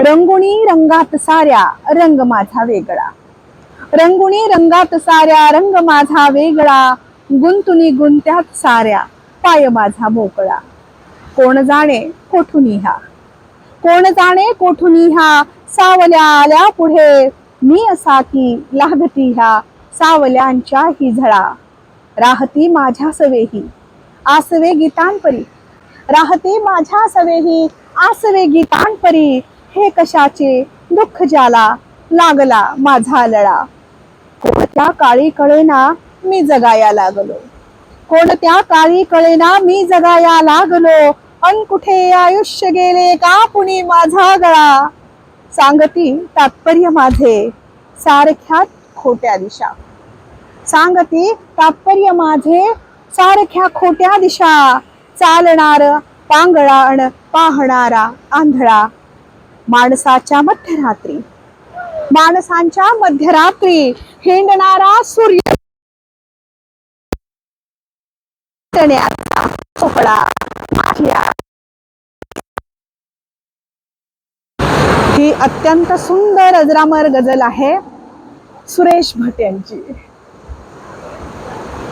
रंगुणी रंगात साऱ्या रंग माझा वेगळा. रंगुणी रंगात साऱ्या रंग माझा वेगळा. गुंतुनी गुंत्यात साऱ्या पाय माझा मोकळा. कोण जाणे कोठून हा कोण जाणे कोठून हा सावल्या आल्या पुढे. मी असा की लागती ह्या सावल्यांच्या ही झळा राहती माझ्या सवेही आसवे गीतांपरी. राहते माझ्या सवेही आसवे गीतांपरी. हे कशाचे दुःख ज्याला लागला माझा लळा? कोणत्या काळी कळेना मी जगाया लागलो? कोणत्या काळी कळेना मी जगाया लागलो? अन कुठे आयुष्य गेले का कुणी माझा गळा? सांगती तात्पर्य माझे सारख्या खोट्या दिशा. सांगती तात्पर्य माझे सारख्या खोट्या दिशा. चालणार पांगळाण पाहणारा आंधळा माणसाच्या मध्यरात्री. माणसांच्या मध्यरात्री हिंडणारा सूर्य ही अत्यंत सुंदर अजरामर गजल आहे सुरेश भट यांची.